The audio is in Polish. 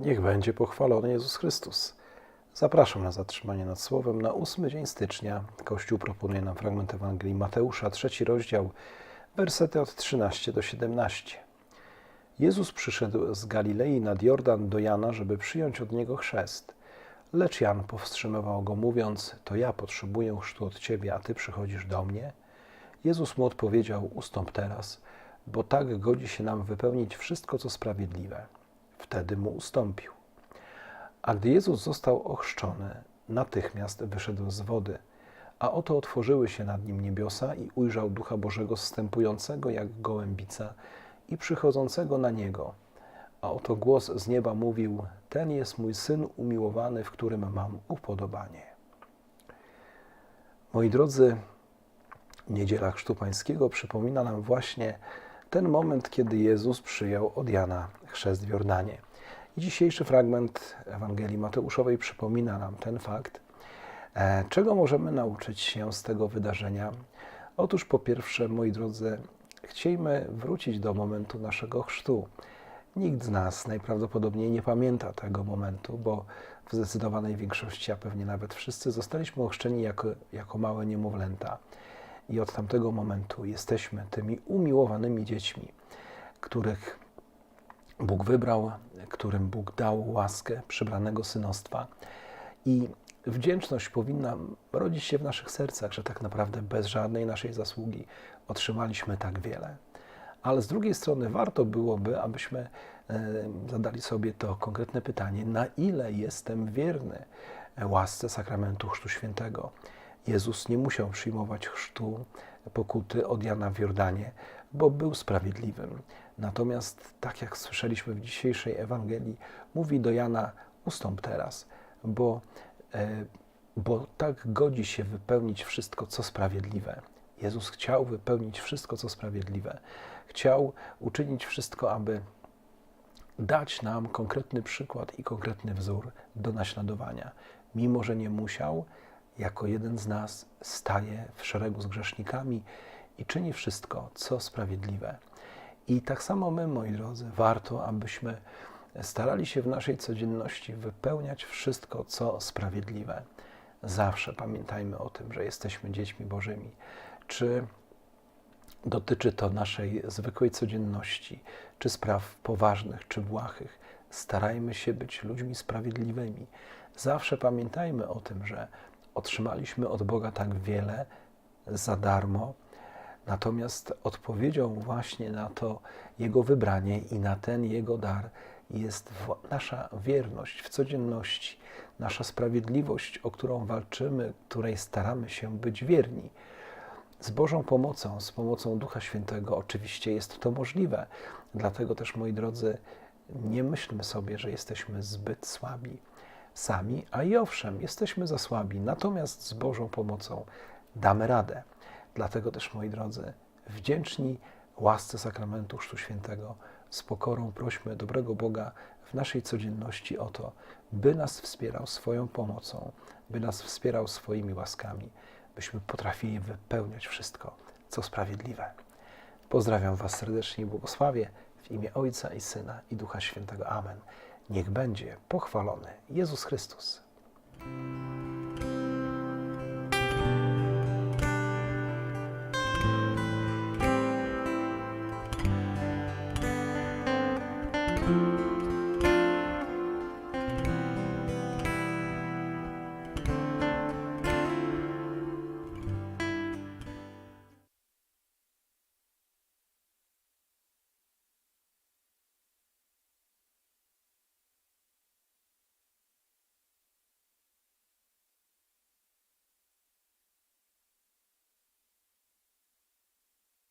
Niech będzie pochwalony Jezus Chrystus. Zapraszam na zatrzymanie nad Słowem na ósmy dzień stycznia. Kościół proponuje nam fragment Ewangelii Mateusza, trzeci rozdział, wersety od 13 do 17. Jezus przyszedł z Galilei nad Jordan do Jana, żeby przyjąć od niego chrzest. Lecz Jan powstrzymywał go, mówiąc: To ja potrzebuję chrztu od ciebie, a ty przychodzisz do mnie? Jezus mu odpowiedział: Ustąp teraz, bo tak godzi się nam wypełnić wszystko, co sprawiedliwe. Wtedy mu ustąpił. A gdy Jezus został ochrzczony, natychmiast wyszedł z wody, a oto otworzyły się nad nim niebiosa i ujrzał Ducha Bożego zstępującego jak gołębica i przychodzącego na niego. A oto głos z nieba mówił: Ten jest mój syn umiłowany, w którym mam upodobanie. Moi drodzy, Niedziela Chrztu Pańskiego przypomina nam właśnie ten moment, kiedy Jezus przyjął od Jana chrzest w Jordanie. Dzisiejszy fragment Ewangelii Mateuszowej przypomina nam ten fakt. E, Czego możemy nauczyć się z tego wydarzenia? Otóż po pierwsze, moi drodzy, chciejmy wrócić do momentu naszego chrztu. Nikt z nas najprawdopodobniej nie pamięta tego momentu, bo w zdecydowanej większości, a pewnie nawet wszyscy, zostaliśmy ochrzczeni jako, jako małe niemowlęta. I od tamtego momentu jesteśmy tymi umiłowanymi dziećmi, których Bóg wybrał, którym Bóg dał łaskę przybranego synostwa. I wdzięczność powinna rodzić się w naszych sercach, że tak naprawdę bez żadnej naszej zasługi otrzymaliśmy tak wiele. Ale z drugiej strony warto byłoby, abyśmy e, zadali sobie to konkretne pytanie, na ile jestem wierny łasce sakramentu Chrztu Świętego. Jezus nie musiał przyjmować chrztu pokuty od Jana w Jordanie, bo był sprawiedliwym. Natomiast, tak jak słyszeliśmy w dzisiejszej Ewangelii, mówi do Jana: Ustąp teraz, bo, e, bo tak godzi się wypełnić wszystko, co sprawiedliwe. Jezus chciał wypełnić wszystko, co sprawiedliwe. Chciał uczynić wszystko, aby dać nam konkretny przykład i konkretny wzór do naśladowania. Mimo, że nie musiał, jako jeden z nas staje w szeregu z grzesznikami i czyni wszystko, co sprawiedliwe. I tak samo my, moi drodzy, warto, abyśmy starali się w naszej codzienności wypełniać wszystko, co sprawiedliwe. Zawsze pamiętajmy o tym, że jesteśmy dziećmi Bożymi. Czy dotyczy to naszej zwykłej codzienności, czy spraw poważnych, czy błahych, starajmy się być ludźmi sprawiedliwymi. Zawsze pamiętajmy o tym, że otrzymaliśmy od Boga tak wiele za darmo, natomiast odpowiedzią właśnie na to Jego wybranie i na ten Jego dar jest nasza wierność w codzienności, nasza sprawiedliwość, o którą walczymy, której staramy się być wierni. Z Bożą pomocą, z pomocą Ducha Świętego oczywiście jest to możliwe. Dlatego też, moi drodzy, nie myślmy sobie, że jesteśmy zbyt słabi sami, a i owszem, jesteśmy za słabi, natomiast z Bożą pomocą damy radę. Dlatego też, moi drodzy, wdzięczni łasce sakramentu Chrztu Świętego, z pokorą prośmy dobrego Boga w naszej codzienności o to, by nas wspierał swoją pomocą, by nas wspierał swoimi łaskami, byśmy potrafili wypełniać wszystko, co sprawiedliwe. Pozdrawiam Was serdecznie i błogosławię w imię Ojca i Syna i Ducha Świętego. Amen. Niech będzie pochwalony Jezus Chrystus.